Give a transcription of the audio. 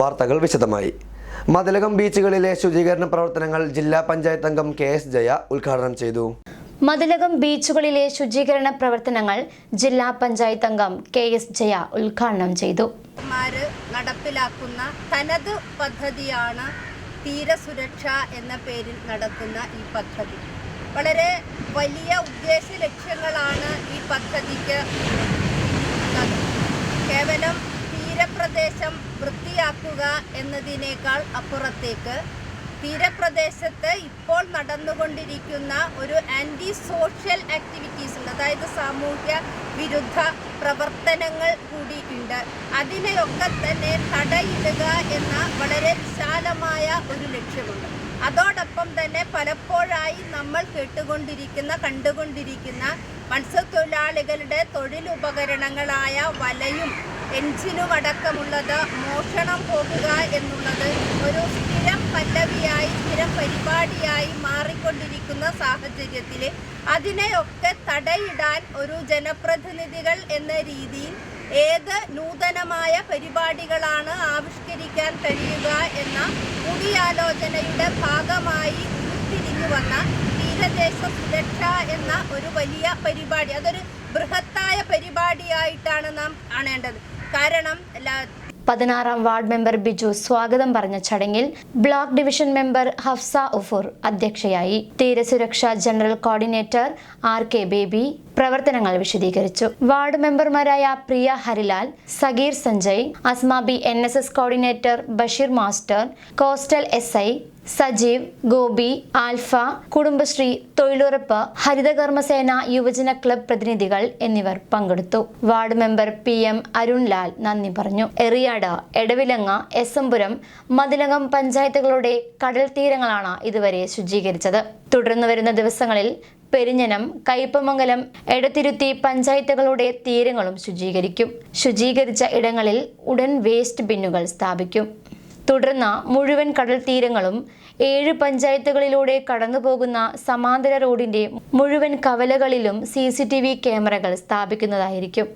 വാർത്തകൾ വിശദമായി. മതിലകം ബീച്ചുകളിലെ ശുചീകരണ പ്രവർത്തനങ്ങൾ ജില്ലാ പഞ്ചായത്ത് അംഗം കെ എസ് ജയ ഉദ്ഘാടനം ചെയ്തു. മതിലകം ബീച്ചുകളിലെ ശുചീകരണ പ്രവർത്തനങ്ങൾ ജില്ലാ പഞ്ചായത്ത് അംഗം കെ എസ് ജയ ഉദ്ഘാടനം ചെയ്തു. നടപ്പിലാക്കുന്ന തനത് പദ്ധതിയാണ് തീരസുരക്ഷ എന്ന പേരിൽ നടത്തുന്ന ഈ പദ്ധതി. വളരെ വലിയ ഉദ്ദേശ ലക്ഷ്യങ്ങളാണ് ഈ പദ്ധതിക്ക്. കേവലം തീരപ്രദേശം വൃത്തിയാക്കുക എന്നതിനേക്കാൾ അപ്പുറത്തേക്ക് തീരപ്രദേശത്ത് ഇപ്പോൾ നടന്നുകൊണ്ടിരിക്കുന്ന ഒരു ആന്റി സോഷ്യൽ ആക്ടിവിറ്റീസ് ഉണ്ട്. അതായത് സാമൂഹ്യ വിരുദ്ധ പ്രവർത്തനങ്ങൾ കൂടി ഉണ്ട് അതിനെയൊക്കെ തന്നെ തടയിടുക എന്ന വളരെ വിശാലമായ ഒരു ലക്ഷ്യമുണ്ട്. അതോടൊപ്പം തന്നെ പലപ്പോഴായി നമ്മൾ കേട്ടുകൊണ്ടിരിക്കുന്ന കണ്ടുകൊണ്ടിരിക്കുന്ന മത്സ്യത്തൊഴിലാളികളുടെ തൊഴിലുപകരണങ്ങളായ വലയും എഞ്ചിനും അടക്കമുള്ളത് മോഷണം പോകുക എന്നുള്ളത് ഒരു സ്ഥിരം പല്ലവിയായി സ്ഥിരം പരിപാടിയായി മാറിക്കൊണ്ടിരിക്കുന്ന സാഹചര്യത്തിൽ അതിനെയൊക്കെ തടയിടാൻ ഒരു ജനപ്രതിനിധികൾ എന്ന രീതിയിൽ ഏത് നൂതനമായ പരിപാടികളാണ് ആവിഷ്കരിക്കാൻ കഴിയുക എന്ന കൂടിയാലോചനയുടെ ഭാഗമായി ഉരുത്തിരിഞ്ഞു വന്ന തീരദേശ സുരക്ഷ എന്ന ഒരു വലിയ പരിപാടി. അതൊരു ബൃഹത്തായ പരിപാടിയായിട്ടാണ് നാം കാണേണ്ടത്. കാരണം പതിനാറാം വാർഡ് മെമ്പർ ബിജു സ്വാഗതം പറഞ്ഞ ചടങ്ങിൽ block division member Hafsa Ufur അധ്യക്ഷയായി. തീരസുരക്ഷാ general coordinator R K Baby പ്രവർത്തനങ്ങൾ വിശദീകരിച്ചു. വാർഡ് മെമ്പർമാരായ Priya Harilal Sageer Sanjay Asmabi N coordinator Basheer master coastal S Sajeev Gopi Alpha Kudumbashree തൊഴിലുറപ്പ് ഹരിതകർമ്മസേന യുവജന ക്ലബ് പ്രതിനിധികൾ എന്നിവർ പങ്കെടുത്തു. Ward member P M Arunlal നന്ദി പറഞ്ഞു. എറിയാട് എടവിലങ്ങ എസംപുരം മതിലകം പഞ്ചായത്തുകളുടെ കടൽ തീരങ്ങളാണ് ഇതുവരെ ശുചീകരിച്ചത്. തുടർന്ന് വരുന്ന ദിവസങ്ങളിൽ പെരിഞ്ഞനം കയ്പമംഗലം എടത്തിരുത്തി പഞ്ചായത്തുകളുടെ തീരങ്ങളും ശുചീകരിക്കും. ശുചീകരിച്ച ഇടങ്ങളിൽ ഉടൻ വേസ്റ്റ് ബിന്നുകൾ സ്ഥാപിക്കും. തുടർന്ന് മുഴുവൻ കടൽ തീരങ്ങളും ഏഴ് പഞ്ചായത്തുകളിലൂടെ കടന്നുപോകുന്ന സമാന്തര റോഡിന്റെ മുഴുവൻ കവലകളിലും സി ക്യാമറകൾ സ്ഥാപിക്കുന്നതായിരിക്കും.